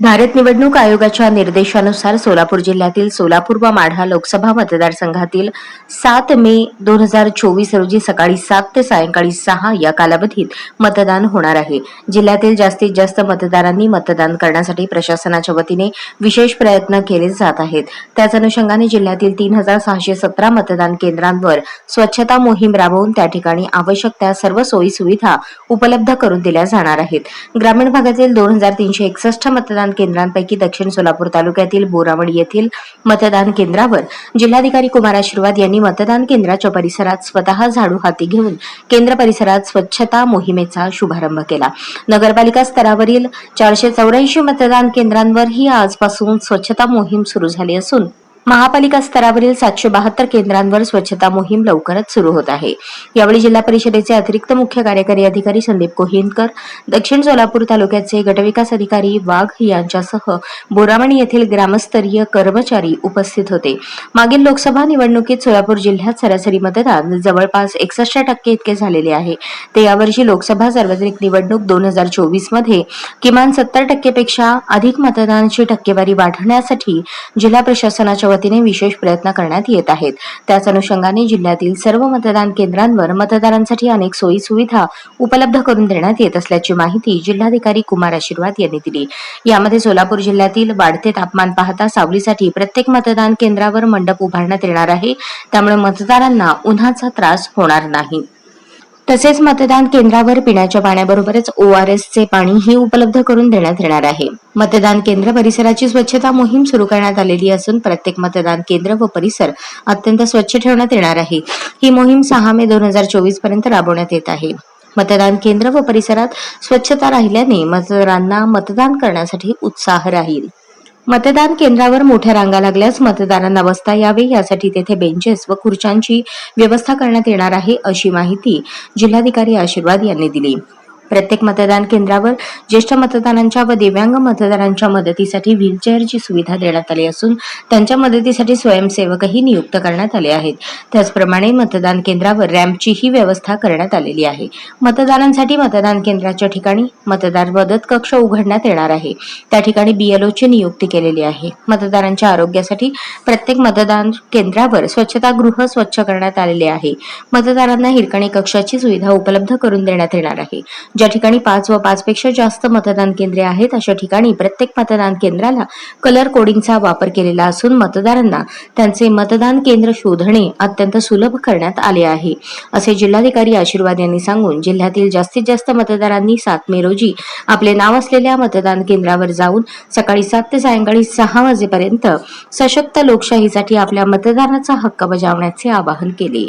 भारत निवडणूक आयोगाच्या निर्देशानुसार सोलापूर जिल्ह्यातील सोलापूर व माढा लोकसभा मतदारसंघातील सात मे दोन हजार चोवीस रोजी सकाळी सात ते सायंकाळी सहा या कालावधीत मतदान होणार आहे. जिल्ह्यातील जास्तीत जास्त मतदारांनी मतदान करण्यासाठी प्रशासनाच्या वतीने विशेष प्रयत्न केले जात आहेत. त्याच अनुषंगाने जिल्ह्यातील तीन हजार सहाशे सतरा मतदान केंद्रांवर स्वच्छता मोहीम राबवून त्या ठिकाणी आवश्यक त्या सर्व सोयी सुविधा उपलब्ध करून दिल्या जाणार आहेत. ग्रामीण भागातील दोन हजार तीनशे एकसष्ट मतदान केंद्रांपैकी दक्षिण सोलापूर तालुक्यातील बोरावड येथील मतदान केंद्रावर जिल्हाधिकारी कुमार आशीर्वाद यांनी मतदान केंद्राच्या परिसरात स्वतः झाडू हाती घेऊन केंद्र परिसरात स्वच्छता मोहिमेचा शुभारंभ केला. नगरपालिका स्तरावरील चारशे चौऱ्याऐंशी मतदान केंद्रांवर ही आजपासून स्वच्छता मोहीम सुरू झाली असून महापालिका स्तरावरील सातशे बहात्तर केंद्रांवर स्वच्छता मोहीम लवकरच सुरू होत आहे. यावेळी जिल्हा परिषदेचे अतिरिक्त मुख्य कार्यकारी अधिकारी संदीप कोहिंदकर दक्षिण सोलापूर तालुक्याचे गटविकास अधिकारी वाघ यांच्यासह बोरामणी येथील ग्रामस्तरीय कर्मचारी उपस्थित होते. मागील लोकसभा निवडणुकीत सोलापूर जिल्ह्यात सरासरी मतदान जवळपास एकसष्ट टक्के इतके झालेले आहे. ते यावर्षी लोकसभा सार्वत्रिक निवडणूक दोन हजार चोवीसमध्ये किमान सत्तर टक्केपेक्षा अधिक मतदानाची टक्केवारी वाढवण्यासाठी जिल्हा प्रशासनाच्या वतीने विशेष प्रयत्न करण्यात येत आहेत. त्याच अनुषंगाने जिल्ह्यातील सर्व मतदान केंद्रांवर मतदारांसाठी अनेक सोयी सुविधा उपलब्ध करून देण्यात येत असल्याची माहिती जिल्हाधिकारी कुमार आशीर्वाद यांनी दिली. यामध्ये सोलापूर जिल्ह्यातील वाढते तापमान पाहता सावलीसाठी प्रत्येक मतदान केंद्रावर मंडप उभारण्यात येणार आहे. त्यामुळे मतदारांना उन्हाचा त्रास होणार नाही. तसेच मतदान केंद्रावर पिण्याच्या पाण्याबरोबरच ओ आर चे पाणीही उपलब्ध करून देण्यात येणार आहे. मतदान केंद्र परिसराची स्वच्छता मोहीम सुरू करण्यात आलेली असून प्रत्येक मतदान केंद्र व परिसर अत्यंत स्वच्छ ठेवण्यात येणार आहे. ही मोहीम सहा मे दोन हजार चोवीसपर्यंत राबवण्यात येत आहे. मतदान केंद्र व परिसरात स्वच्छता राहिल्याने मतदारांना मतदान करण्यासाठी उत्साह राहील. मतदान केंद्रावर मोठ्या रांगा लागल्यास मतदारांना बसता यावे. यासाठी तेथे बेंचेस व खुर्च्यांची व्यवस्था करण्यात येणार आहे अशी माहिती जिल्हाधिकारी आशीर्वाद यांनी दिली. प्रत्येक मतदान केंद्रावर ज्येष्ठ मतदारांच्या व दिव्यांग मतदारांच्या मदतीसाठी व्हीलचेअरची सुविधा देण्यात आली असून त्यांच्या मदतीसाठी स्वयंसेवकही नियुक्त करण्यात आले आहेत. त्याचप्रमाणे मतदान केंद्रावर रॅम्पचीही व्यवस्था करण्यात आलेली आहे. मतदारांसाठी मतदान केंद्राच्या ठिकाणी मतदार मदत कक्ष उघडण्यात येणार आहे. त्या ठिकाणी बीएलओची नियुक्ती केलेली आहे. मतदारांच्या आरोग्यासाठी प्रत्येक मतदान केंद्रावर स्वच्छतागृह स्वच्छ करण्यात आलेले आहे. मतदारांना हिरकणी कक्षाची सुविधा उपलब्ध करून देण्यात येणार आहे. ज्या ठिकाणी पाच व पाच पेक्षा जास्त मतदान केंद्रे आहेत अशा ठिकाणी प्रत्येक मतदान केंद्राला कलर कोडिंगचा वापर केलेला असून मतदारांना त्यांचे मतदान केंद्र शोधणे अत्यंत सुलभ करण्यात आले आहे. असे जिल्हाधिकारी आशीर्वाद यांनी सांगून जिल्ह्यातील जास्तीत जास्त मतदारांनी सात मे रोजी आपले नाव असलेल्या मतदान केंद्रावर जाऊन सकाळी सात ते सायंकाळी सहा वाजेपर्यंत सशक्त लोकशाहीसाठी आपल्या मतदानाचा हक्क बजावण्याचे आवाहन केले.